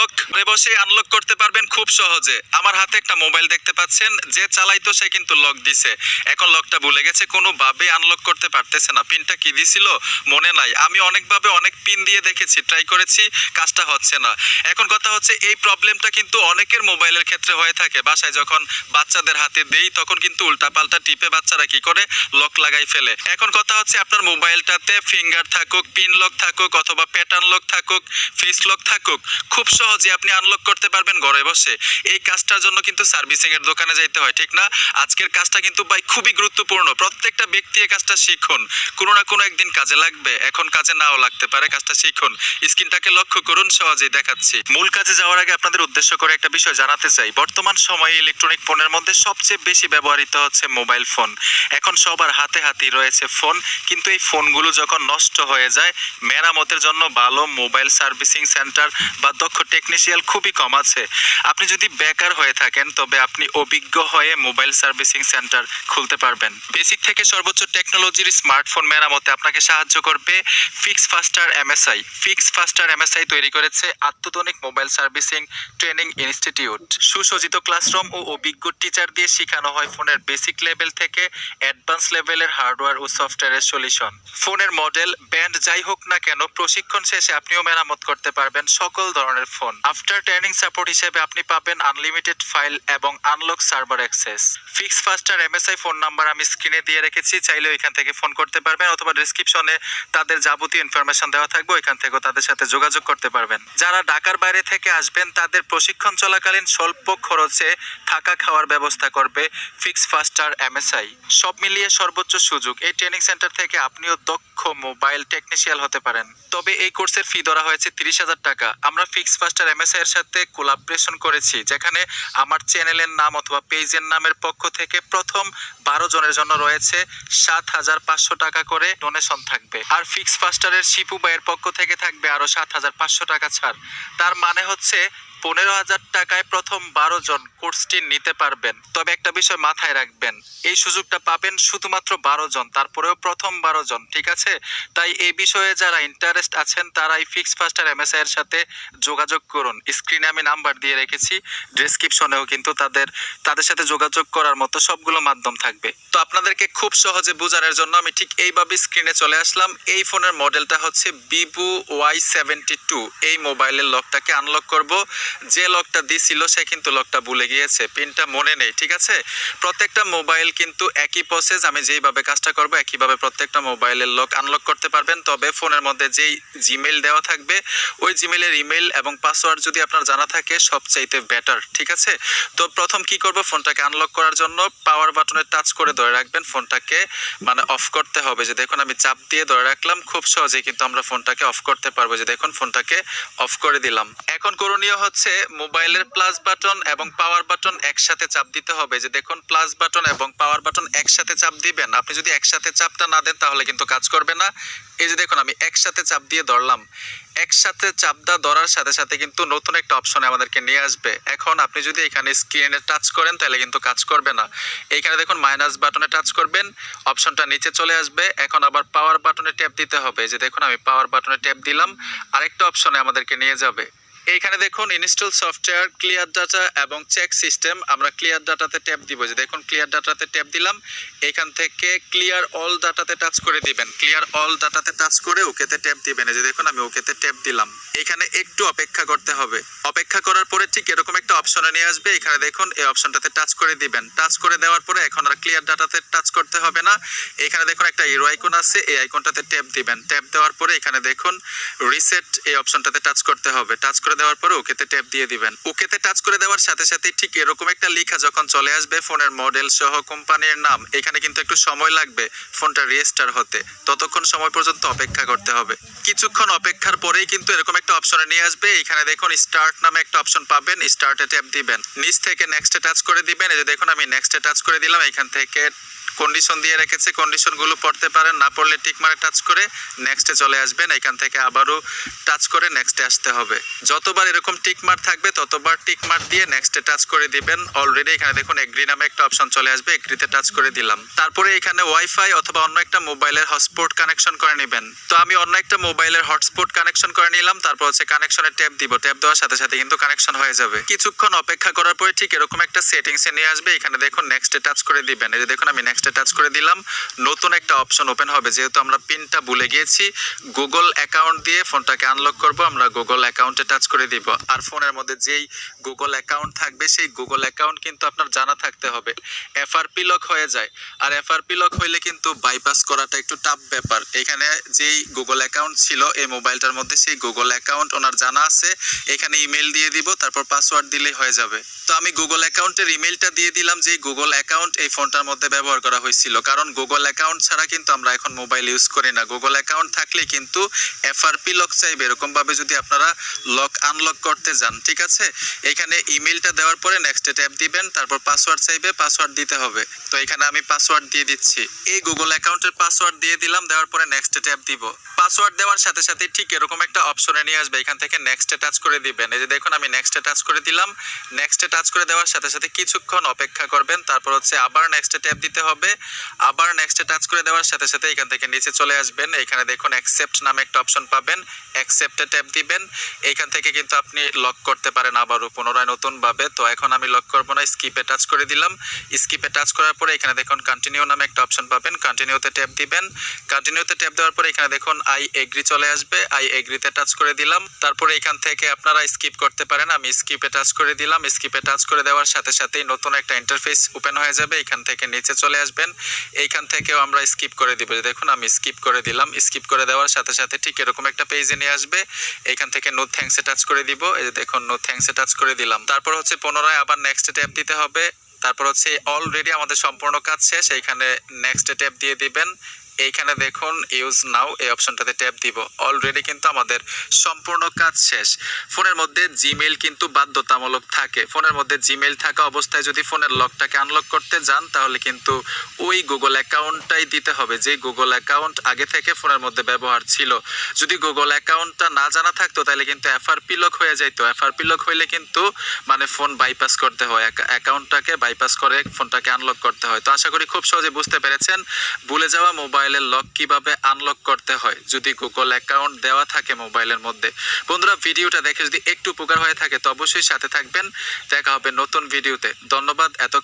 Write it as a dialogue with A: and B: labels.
A: Lock ঘরে বসে unlock করতে পারবেন খুব সহজে। আমার হাতে একটা মোবাইল দেখতে পাচ্ছেন, যে চালাইতো সে কিন্তু লক দিছে। এখন লকটা ভুলে গেছে, কোনোভাবে আনলক করতে পারতেছে না। পিনটা কি দিছিল? মনে নাই। আমি অনেকভাবে অনেক পিন দিয়ে দেখেছি ট্রাই করেছি, কাজটা হচ্ছে না। এখন কথা হচ্ছে, এই প্রবলেমটা কিন্তু অনেকের মোবাইলের ক্ষেত্রে হয়ে থাকে। বাসায় যখন বাচ্চাদের হাতে দেই, তখন কিন্তু উল্টাপাল্টা টিপে বাচ্চারা কি করে? লক লাগাই ফেলে। এখন কথা হচ্ছে, আপনার মোবাইলটাতে ফিঙ্গার থাকুক পিন লক থাকুক, অথবা প্যাটার্ন লক থাকুক ফেস লক থাকুক, খুব সহজে আপনি আনলক করতে পারবেন ঘরে বসে। এই কাজটার জন্য কিন্তু সার্ভিসিং এর দোকানে যাইতে হয়, ঠিক না? আজকের কাজটা কিন্তু ভাই খুবই গুরুত্বপূর্ণ। প্রত্যেকটা ব্যক্তি এই কাজটা শিখুন। কোনো না কোনো একদিন কাজে লাগবে। এখন কাজে নাও লাগতে পারে, কাজটা শিখুন। স্ক্রিনটাকে লক্ষ্য করুন, সহজেই দেখাচ্ছি। মূল কাজে যাওয়ার আগে আপনাদের উদ্দেশ্য করে একটা বিষয় জানাতে চাই। বর্তমান সময়ে ইলেকট্রনিক ফোনের মধ্যে সবচেয়ে বেশি ব্যবহৃত হচ্ছে মোবাইল ফোন এখন সবার হাতে হাতেই রয়েছে ফোন কিন্তু এই ফোনগুলো যখন নষ্ট হয়ে যায়, মেরামতের জন্য ভালো মোবাইল সার্ভিসিং সেন্টার বা দক্ষ টেকনিশিয়াল খুবই কম আছে। আপনি যদি বেকার হয়ে থাকেন, তবে আপনি অভিজ্ঞ হয়ে মোবাইল সার্ভিসিং সেন্টার খুলতে পারবেন। বেসিক থেকে সর্বোচ্চ টেকনোলজির স্মার্টফোন মেরামতে আপনাকে সাহায্য করবে fix faster MSI fix faster MSI তৈরি করেছে আত্মতনিক মোবাইল সার্ভিসিং ট্রেনিং ইনস্টিটিউট। সুসজ্জিত ক্লাসরুম ও অভিজ্ঞ টিচার দিয়ে শেখানো হয় ফোনের বেসিক লেভেল থেকে অ্যাডভান্স লেভেলের হার্ডওয়্যার ও সফটওয়্যারের সলিউশন। ফোনের মডেল, ব্যান্ড যাই হোক না কেন, প্রশিক্ষণ শেষে আপনিও মেরামত করতে পারবেন সকল ধরনের ফোন। আফটার ট্রেনিং সাপোর্ট হিসেবে আপনি পাবেন আনলিমিটেড ফাইল এবং unlock server access fix faster MSI phone number আমি স্ক্রিনে দিয়ে রেখেছি চাইলে ওইখান থেকে ফোন করতে পারবেন অথবা ডিসক্রিপশনে তাদের যাবতীয় ইনফরমেশন দেওয়া থাকবে, ওইখান থেকেও তাদের সাথে যোগাযোগ করতে পারবেন। যারা ঢাকার বাইরে থেকে আসবেন, তাদের প্রশিক্ষণ চলাকালীন স্বল্প খরচে থাকা খাওয়ার ব্যবস্থা করবে ফিক্স ফাস্টার এমএসআই সব মিলিয়ে সর্বোচ্চ সুযোগ, এই ট্রেনিং সেন্টার থেকে আপনিও দক্ষ মোবাইল টেকনিশিয়াল হতে পারেন। তবে এই কোর্সের ফি ধরা হয়েছে তিরিশ হাজার টাকা। আমরা ফিক্স ফাস্টার এমএসআই এর সাথে কোলাবরেশন করেছি, যেখানে আমার চ্যানেলের নাম অথবা পেজের নামের পক্ষ থেকে প্রথম বারো জনের জন্য রয়েছে সাত হাজার পাঁচশো টাকা করে ডোনেশন থাকবে। আর ফিক্স ফাস্টারের শিপু ভাইয়ের পক্ষ থেকে থাকবে আরও সাত হাজার পাঁচশো টাকা ছাড়। তার মানে হচ্ছে পনেরো হাজার টাকায় প্রথম বারো জন কোর্সটি নিতে পারবেন। তবে একটা বিষয় মাথায় রাখবেন, এই সুযোগটা পাবেন শুধুমাত্র বারো জন, তারপরেও প্রথম বারো জন, ঠিক আছে? তাই এই বিষয়ে যারা ইন্টারেস্ট আছেন, তারাই ফিক্স ফাস্টার এমএসআই এর সাথে যোগাযোগ করুন। স্ক্রিনে আমি নাম্বার দিয়ে রেখেছি ডেসক্রিপশনেও কিন্তু তাদের তাদের সাথে যোগাযোগ করার মতো সবগুলো মাধ্যম থাকবে। তো আপনাদেরকে খুব সহজে বোঝানোর জন্য আমি ঠিক এইভাবে স্ক্রিনে চলে আসলাম। এই ফোনের মডেলটা হচ্ছে বিভু ওয়াই সেভেন্টি টু এই মোবাইলের লকটাকে আনলক করব। যে লকটা দিছিল সে কিন্তু লকটা ভুলে গিয়েছে। পিনটা মনে নেই, ঠিক আছে? প্রত্যেকটা মোবাইল কিন্তু একই প্রসেস আমি যেইভাবে কাজটা করব, একইভাবে প্রত্যেকটা মোবাইলের লক আনলক করতে পারবেন। তবে ফোনের মধ্যে যেই জিমেইল দেওয়া থাকবে, ওই জিমেইলের ইমেল এবং পাসওয়ার্ড যদি আপনার জানা থাকে, সবচাইতে বেটার ঠিক আছে? তো প্রথম কি করব? ফোনটাকে আনলক করার জন্য পাওয়ার বাটনে টাচ করে ধরে রাখবেন। ফোনটাকে মানে অফ করতে হবে। যে দেখুন, আমি চাপ দিয়ে ধরে রাখলাম, খুব সহজেই কিন্তু আমরা ফোনটাকে অফ করতে পারব। যে দেখুন, ফোনটাকে অফ করে দিলাম। এখন করণীয় হচ্ছে মোবাইলের প্লাস বাটন এবং পাওয়ার বাটন একসাথে চাপ দিতে হবে। যে দেখুন প্লাস বাটন এবং পাওয়ার বাটন একসাথে চাপ দিবেন। আপনি যদি একসাথে চাপটা না দেন, তাহলে কিন্তু কাজ করবে না। এই যে দেখুন, আমি একসাথে চাপ দিয়ে ধরলাম। একসাথে চাপ দেওয়া ধরার সাথে সাথে কিন্তু নতুন একটা অপশনে আমাদেরকে নিয়ে আসবে। এখন আপনি যদি এখানে স্ক্রিনে টাচ করেন, তাহলে কিন্তু কাজ করবে না। এইখানে দেখুন মাইনাস বাটনে টাচ করবেন অপশনটা নিচে চলে আসবে। এখন আবার পাওয়ার বাটনে ট্যাপ দিতে হবে। যে দেখুন, আমি পাওয়ার বাটনে ট্যাপ দিলাম। আরেকটা অপশনে আমাদেরকে নিয়ে যাবে। এইখানে দেখুন ইনস্টল সফটওয়্যার ক্লিয়ার ডাটা এবং চেক সিস্টেম আমরা ক্লিয়ার ডাটাতে ট্যাপ দিব যে, দেখুন ক্লিয়ার ডাটাতে ট্যাপ দিলাম। এখান থেকে ক্লিয়ার অল ডাটাতে টাচ করে দিবেন। ক্লিয়ার অল ডাটাতে টাচ করে ওকেতে ট্যাপ দিবেন। এই যে দেখুন, আমি ওকেতে ট্যাপ দিলাম। এখানে একটু অপেক্ষা করতে হবে। অপেক্ষা করার পরে ঠিক এরকম একটা অপশনে নিয়ে আসবে। এখানে দেখুন, এই অপশনটাতে টাচ করে দিবেন। টাচ করে দেওয়ার পরে এখন আর ক্লিয়ার ডাটাতে টাচ করতে হবে না। এখানে দেখুন, একটা ইরো আইকন আছে। এই আইকনটাতে ট্যাপ দিবেন। ট্যাপ দেওয়ার পরে এখানে দেখুন রিসেট এই অপশনটাতে টাচ করতে হবে। টাচ করে দেওয়ার পরে ওকেতে ট্যাপ দিয়ে দিবেন। ওকেতে টাচ করে দেওয়ার সাথে সাথে ঠিক এরকম একটা লেখা যখন চলে আসবে ফোনের মডেল সহ কোম্পানির নাম, এখানে কিন্তু একটু সময় লাগবে ফোনটা রেজিস্টার হতে। ততক্ষণ সময় পর্যন্ত অপেক্ষা করতে হবে। কিছুক্ষণ অপেক্ষার পরেই কিন্তু এরকম একটা অপশনে নিয়ে আসবে। এখানে দেখুন স্টার্ট নামে একটা অপশন পাবেন স্টার্টে ট্যাপ দিবেন। নিচ থেকে নেক্সটে টাচ করে দিবেন। এই যে দেখুন আমি নেক্সটে টাচ করে দিলাম, এখান থেকে কন্ডিশন দিয়ে রেখেছে কন্ডিশনগুলো পড়তে পারেন, না পড়লে টিক মারে টাচ করে নেক্সটে চলে আসবেন, এখান থেকে আবারও টাচ করে নেক্সটে আসতে হবে। যতবার এরকম টিক মার থাকবে, ততবার টিক মার দিয়ে নেক্সটে টাচ করে দিবেন। অলরেডি এখানে দেখুন এগ্রি নামে একটা অপশন চলে আসবে এগ্রিতে টাচ করে দিলাম। তারপরে এখানে ওয়াইফাই অথবা অন্য একটা মোবাইলের হটস্পট কানেকশন করে নেবেন। তো আমি অন্য একটা মোবাইলের হটস্পট কানেকশন করে নিলাম, তারপর হচ্ছে কানেকশনের ট্যাপ দিব। ট্যাপ দেওয়ার সাথে সাথে কিন্তু কানেকশন হয়ে যাবে। কিছুক্ষণ অপেক্ষা করার পরে ঠিক এরকম একটা সেটিংসে নিয়ে আসবে, এখানে দেখুন নেক্সটে টাচ করে দিবেন। এই যে দেখুন, আমি নেক্সটে টাচ করে দিলাম। নতুন একটা অপশন ওপেন হবে, যেহেতু আমরা পিনটা ভুলে গিয়েছি। গুগল অ্যাকাউন্ট দিয়ে ফোনটাকে আনলক করব, আমরা গুগল অ্যাকাউন্টে টাচ করে দিব। আর ফোনের মধ্যে যেই গুগল অ্যাকাউন্ট থাকবে, সেই গুগল অ্যাকাউন্ট কিন্তু আপনার জানা থাকতে হবে। এফআরপি লক হয়ে যায়। আর এফআরপি লক হইলে কিন্তু বাইপাস করাটা একটু টাফ ব্যাপার। এখানে যেই গুগল অ্যাকাউন্ট ছিল, এই মোবাইলটার মধ্যে সেই গুগল অ্যাকাউন্ট ওনার জানা আছে। এখানে ইমেল দিয়ে দিব, তারপর পাসওয়ার্ড দিলেই হয়ে যাবে। তো আমি গুগল অ্যাকাউন্টের ইমেলটা দিয়ে দিলাম যে গুগল অ্যাকাউন্ট এই ফোনটার মধ্যে ব্যবহার করা হয়েছিল। কারণ গুগল অ্যাকাউন্ট ছাড়া কিন্তু আমরা এখন মোবাইল ইউজ করি না। গুগল অ্যাকাউন্ট থাকলে কিন্তু এফআরপি লক চাইবে। এরকমভাবে যদি আপনারা লক আনলক করতে যান, ঠিক আছে? এখানে ইমেলটা দেওয়ার পরে নেক্সট ট্যাপ দিবেন, তারপর পাসওয়ার্ড চাইবে পাসওয়ার্ড দিতে হবে। তো এখানে আমি পাসওয়ার্ড দিয়ে দিচ্ছি। এই গুগল অ্যাকাউন্টের পাসওয়ার্ড দিয়ে দিলাম, দেওয়ার পরে নেক্সট ট্যাপ দিব। পাসওয়ার্ড দেওয়ার সাথে সাথে ঠিক এরকম একটা অপশনে নিয়ে আসবে। এখান থেকে নেক্সটে টাচ করে দিবেন। এই যে দেখুন, আমি নেক্সটে টাচ করে দিলাম। নেক্সটে টাচ করে দেওয়ার সাথে সাথে কিছুক্ষণ অপেক্ষা করবেন। তারপর হচ্ছে আবার নেক্সটে ট্যাপ দিতে হবে। আবার নেক্সটে টাচ করে দেওয়ার সাথে সাথে এখান থেকে নিচে চলে আসবেন। এখানে দেখুন অ্যাকসেপ্ট নামে একটা অপশন পাবেন। অ্যাকসেপ্টে ট্যাপ দিবেন। এইখান থেকে কিন্তু আপনি লক করতে পারেন আবারও পুনরায় নতুনভাবে। তো এখন আমি লক করব না স্কিপে টাচ করে দিলাম। স্কিপে টাচ করার পরে এখানে দেখুন কন্টিনিউ নামে একটা অপশন পাবেন। কন্টিনিউতে ট্যাপ দিবেন। কন্টিনিউতে ট্যাপ দেওয়ার পরে এখানে দেখুন আই এগ্রি চলে আসবে। আই এগ্রিতে টাচ করে দিলাম। তারপরে এখান থেকে আপনারা স্কিপ করতে পারেন। আমি স্কিপে টাচ করে দিলাম। স্কিপে টাচ করে দেওয়ার সাথে সাথেই নতুন একটা ইন্টারফেস ওপেন হয়ে যাবে। এখান থেকে নিচে চলে আসবেন। এইখান থেকেও আমরা স্কিপ করে দিব। দেখুন, আমি স্কিপ করে দিলাম। স্কিপ করে দেওয়ার সাথে সাথে ঠিক এরকম একটা পেজে নিয়ে আসবে। এখান থেকে নো থ্যাঙ্কসে টাচ করে দিব। এই যে দেখুন নো থ্যাঙ্কসে টাচ করে দিলাম। তারপর হচ্ছে পুনরায় আবার নেক্সট ট্যাপ দিতে হবে। তারপর হচ্ছে অলরেডি আমাদের সম্পূর্ণ কাজ শেষ। এইখানে নেক্সট ট্যাপ দিয়ে দিবেন। এইখানে দেখুন ইউজ নাও এই অপশনটাতে ট্যাপ দিব। অলরেডি কিন্তু আমাদের সম্পূর্ণ কাজ শেষ। ফোনের মধ্যে জিমেইল কিন্তু বাধ্যতামূলক থাকে। ফোনের মধ্যে জিমেইল থাকা অবস্থায় যদি ফোনের লকটাকে আনলক করতে যান, তাহলে কিন্তু ওই গুগল অ্যাকাউন্টটাই দিতে হবে। যে গুগল অ্যাকাউন্ট আগে থেকে ফোনের মধ্যে ব্যবহার ছিল। যদি গুগল অ্যাকাউন্টটা না জানা থাকতো, তাহলে কিন্তু এফআরপি লক হয়ে যাইতো। এফআরপি লক হইলে কিন্তু মানে ফোন বাইপাস করতে হয়। অ্যাকাউন্টটাকে বাইপাস করে ফোনটাকে আনলক করতে হয়। তো আশা করি খুব সহজে বুঝতে পেরেছেন। ভুলে যাওয়া মোবাইলের লক কীভাবে আনলক করতে হয়, যদি গুগল অ্যাকাউন্ট দেওয়া থাকে মোবাইলের মধ্যে। বন্ধুরা, ভিডিওটা দেখে যদি একটু উপকার হয়ে থাকে, তো অবশ্যই সাথে থাকবেন। দেখা হবে নতুন ভিডিওতে। ধন্যবাদ এত